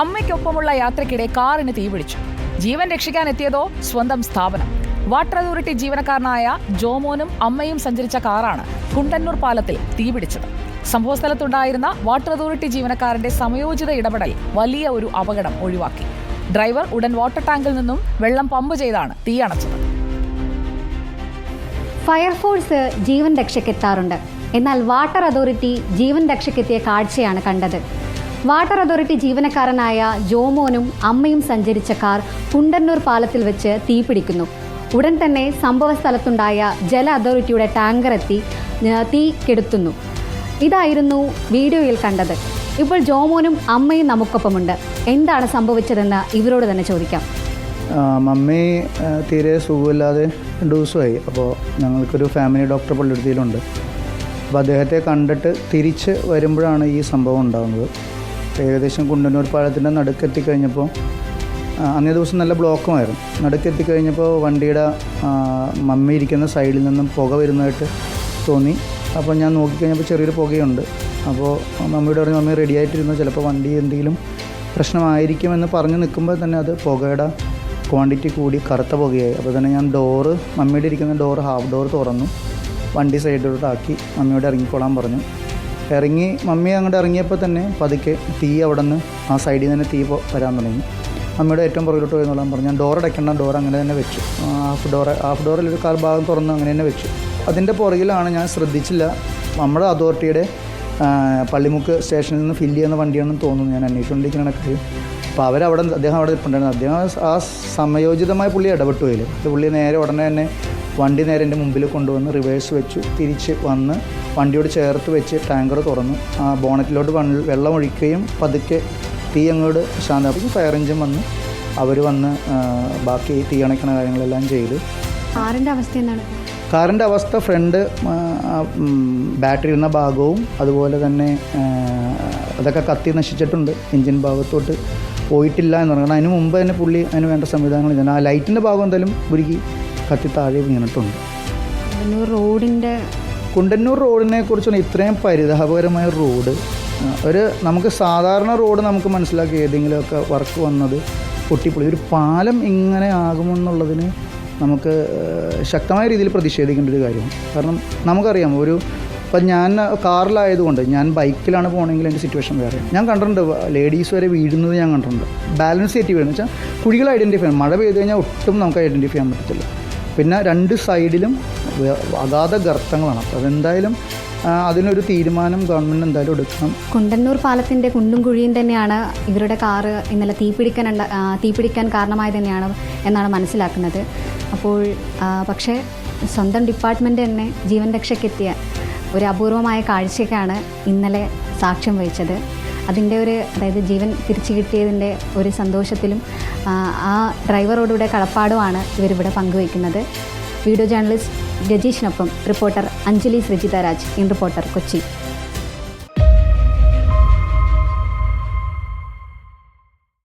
അമ്മയ്ക്കൊപ്പമുള്ള യാത്രയ്ക്കിടെ കാറിന് തീപിടിച്ചു. ജീവൻ രക്ഷിക്കാൻ എത്തിയതോ സ്വന്തം സ്ഥാപനം. വാട്ടർ അതോറിറ്റി ജീവനക്കാരനായ ജോമോനും അമ്മയും സഞ്ചരിച്ച കാറാണ് കുണ്ടന്നൂർ പാലത്തിൽ തീപിടിച്ചത്. സംഭവസ്ഥലത്തുണ്ടായിരുന്ന വാട്ടർ അതോറിറ്റി ജീവനക്കാരന്റെ സമയോചിത ഇടപെടൽ വലിയ ഒരു അപകടം ഒഴിവാക്കി. ഡ്രൈവർ ഉടൻ വാട്ടർ ടാങ്കിൽ നിന്നും വെള്ളം പമ്പ് ചെയ്താണ് തീ തീയണച്ചത് ഫയർഫോഴ്സ് ജീവൻ രക്ഷയ്ക്കെത്താറുണ്ട്. എന്നാൽ വാട്ടർ അതോറിറ്റി ജീവൻ രക്ഷയ്ക്കെത്തിയ കാഴ്ചയാണ് കണ്ടത്. വാട്ടർ അതോറിറ്റി ജീവനക്കാരനായ ജോമോനും അമ്മയും സഞ്ചരിച്ച കാർ കുണ്ടന്നൂർ പാലത്തിൽ വെച്ച് തീപിടിക്കുന്നു. ഉടൻ തന്നെ സംഭവ സ്ഥലത്തുണ്ടായ ജല അതോറിറ്റിയുടെ ടാങ്കർ എത്തി തീ കെടുത്തുന്നു. ഇതായിരുന്നു വീഡിയോയിൽ കണ്ടത്. ഇപ്പോൾ ജോമോനും അമ്മയും നമുക്കൊപ്പമുണ്ട്. എന്താണ് സംഭവിച്ചതെന്ന് ഇവരോട് തന്നെ ചോദിക്കാം. മമ്മി തീരെ സുഖമില്ലാതെ രണ്ട് ദിവസമായി. അപ്പോൾ ഞങ്ങൾക്കൊരു ഫാമിലി ഡോക്ടർ പള്ളിയെടുത്തിയിലുണ്ട്. അപ്പോൾ അദ്ദേഹത്തെ കണ്ടിട്ട് തിരിച്ച് വരുമ്പോഴാണ് ഈ സംഭവം ഉണ്ടാകുന്നത് ഏകദേശം കുണ്ടന്നൂർ പാലത്തിന്റെ നടുക്കെത്തിക്കഴിഞ്ഞപ്പോൾ കഴിഞ്ഞപ്പോൾ അന്നേ ദിവസം നല്ല ബ്ലോക്കുമായിരുന്നു. നടുക്കെത്തിക്കഴിഞ്ഞപ്പോൾ വണ്ടിയുടെ മമ്മി ഇരിക്കുന്ന സൈഡിൽ നിന്നും പുക വരുന്നതായിട്ട് തോന്നി. അപ്പോൾ ഞാൻ നോക്കിക്കഴിഞ്ഞപ്പോൾ ചെറിയൊരു പുകയുണ്ട്. അപ്പോൾ മമ്മിയോട് പറഞ്ഞു മമ്മി റെഡി ആയിട്ടിരുന്നു? ചിലപ്പോൾ വണ്ടി എന്തെങ്കിലും പ്രശ്നമായിരിക്കുമെന്ന് പറഞ്ഞു നിൽക്കുമ്പോൾ തന്നെ അത് പുകയുടെ ക്വാണ്ടിറ്റി കൂടി കറുത്ത പുകയായി. അപ്പോൾ തന്നെ ഞാൻ ഡോറ് മമ്മിയുടെ ഇരിക്കുന്ന ഡോറ് ഹാഫ് ഡോർ തുറന്നു. വണ്ടി സൈഡിലോട്ടാക്കി മമ്മിയോട് ഇറങ്ങിക്കോളാൻ പറഞ്ഞു. ഇറങ്ങി മമ്മി അങ്ങോട്ട് ഇറങ്ങിയപ്പോൾ തന്നെ പതുക്കെ തീ അവിടെ നിന്ന് ആ സൈഡിൽ നിന്ന് തന്നെ തീ വരാൻ തുടങ്ങി. മമ്മിയുടെ ഏറ്റവും പുറകിലോട്ട് പോയി എന്നുള്ളത് പറഞ്ഞു ഞാൻ ഡോർ അടയ്ക്കേണ്ട ഡോർ അങ്ങനെ തന്നെ വെച്ചു. ഹാഫ് ഡോർ ഹാഫ് ഡോറിൽ ഒരു കാൽ ഭാഗം തുറന്ന് അങ്ങനെ തന്നെ വെച്ചു. അതിന്റെ പുറകിലാണ് ഞാൻ ശ്രദ്ധിച്ചില്ല. നമ്മുടെ അതോറിറ്റിയുടെ പള്ളിമുക്ക് സ്റ്റേഷനിൽ നിന്ന് ഫില്ല് ചെയ്യുന്ന വണ്ടിയാണെന്ന് തോന്നുന്നു ഞാൻ അന്വേഷിച്ചുകൊണ്ടിരിക്കുന്ന കാര്യം അപ്പോൾ അവരവിടെ അദ്ദേഹം അവിടെ ഇരിപ്പുണ്ടായിരുന്നു അദ്ദേഹം ആ സമയോചിതമായ പുള്ളി ഇടപെട്ടു അതിൽ പുള്ളി നേരെ ഉടനെ തന്നെ വണ്ടി നേരെ എന്റെ മുമ്പിൽ കൊണ്ടുവന്ന് റിവേഴ്സ് വെച്ചു. തിരിച്ച് വന്ന് വണ്ടിയോട് ചേർത്ത് വെച്ച് ടാങ്കർ തുറന്നു. ആ ബോണറ്റിലോട്ട് വണ് വെള്ളം ഒഴിക്കുകയും പതുക്കെ തീ അങ്ങോട്ട് ശാന്തമാക്കി. ഫയർ എഞ്ചിൻ വന്ന്. അവർ വന്ന് ബാക്കി തീ അണയ്ക്കണ കാര്യങ്ങളെല്ലാം ചെയ്തു. കാറിന്റെ അവസ്ഥ എന്താണ്? കാറിന്റെ അവസ്ഥ ഫ്രണ്ട് ബാറ്ററി ഇരുന്ന ഭാഗവും അതുപോലെ തന്നെ അതൊക്കെ കത്തി നശിച്ചിട്ടുണ്ട്. എഞ്ചിൻ ഭാഗത്തോട്ട് പോയിട്ടില്ല എന്ന് പറയുന്നത് അതിന് മുമ്പ് തന്നെ പുള്ളി അതിന് വേണ്ട സംവിധാനങ്ങൾ ഇതാണ് ആ ലൈറ്റിന്റെ ഭാഗം എന്തായാലും ഉരുകി. കത്തി താഴെ വീണിട്ടുണ്ട്. റോഡിന്റെ കുണ്ടന്നൂർ റോഡിനെ കുറിച്ചാണ് ഇത്രയും പരിതാപകരമായ റോഡ് ഒരു നമുക്ക് സാധാരണ റോഡ് നമുക്ക് മനസ്സിലാക്കി ഏതെങ്കിലുമൊക്കെ വർക്ക് വന്നത് പൊട്ടിപ്പൊളി. ഒരു പാലം ഇങ്ങനെ ആകുമെന്നുള്ളതിന് നമുക്ക് ശക്തമായ രീതിയിൽ പ്രതിഷേധിക്കേണ്ട ഒരു കാര്യമാണ്. കാരണം നമുക്കറിയാം ഒരു ഇപ്പം ഞാൻ കാറിലായതുകൊണ്ട് ഞാൻ ബൈക്കിലാണ് പോകണമെങ്കിൽ എന്റെ സിറ്റുവേഷൻ വേറെ. ഞാൻ കണ്ടിട്ടുണ്ട് ലേഡീസ് വരെ വീഴുന്നത് ഞാൻ കണ്ടിട്ടുണ്ട്. ബാലൻസ് തെറ്റി വീഴുന്നത് വെച്ചാൽ കുഴികൾ ഐഡന്റിഫൈ ചെയ്യാം മഴ പെയ്ത് കഴിഞ്ഞാൽ ഒട്ടും നമുക്ക് ഐഡന്റിഫൈ ചെയ്യാൻ പറ്റത്തില്ല. പിന്നെ രണ്ട് സൈഡിലും അഗാധ ഗർത്തങ്ങളാണ്. അപ്പോൾ അതെന്തായാലും അതിനൊരു തീരുമാനം ഗവൺമെന്റ് എന്തായാലും എടുക്കണം. കുണ്ടന്നൂർ പാലത്തിന്റെ കുണ്ടും കുഴിയും തന്നെയാണ് ഇവരുടെ കാറ് ഇന്നലെ തീപിടിക്കാൻ തീപിടിക്കാൻ കാരണമായി തന്നെയാണ് എന്നാണ് മനസ്സിലാക്കുന്നത്. അപ്പോൾ പക്ഷേ സ്വന്തം ഡിപ്പാർട്ട്മെന്റ് തന്നെ ജീവൻ രക്ഷയ്ക്കെത്തിയ ഒരു അപൂർവമായ കാഴ്ചയ്ക്കാണ് ഇന്നലെ സാക്ഷ്യം വഹിച്ചത്. അതിന്റെ ഒരു അതായത് ജീവൻ തിരിച്ചു കിട്ടിയതിന്റെ ഒരു സന്തോഷത്തിലും ആ, ഡ്രൈവറോടുകൂടെ കടപ്പാടുമാണ് ഇവരിവിടെ പങ്കുവയ്ക്കുന്നത്. Video journalist രജീഷിനൊപ്പം reporter Anjali Sreejitha Raj in reporter Kochi.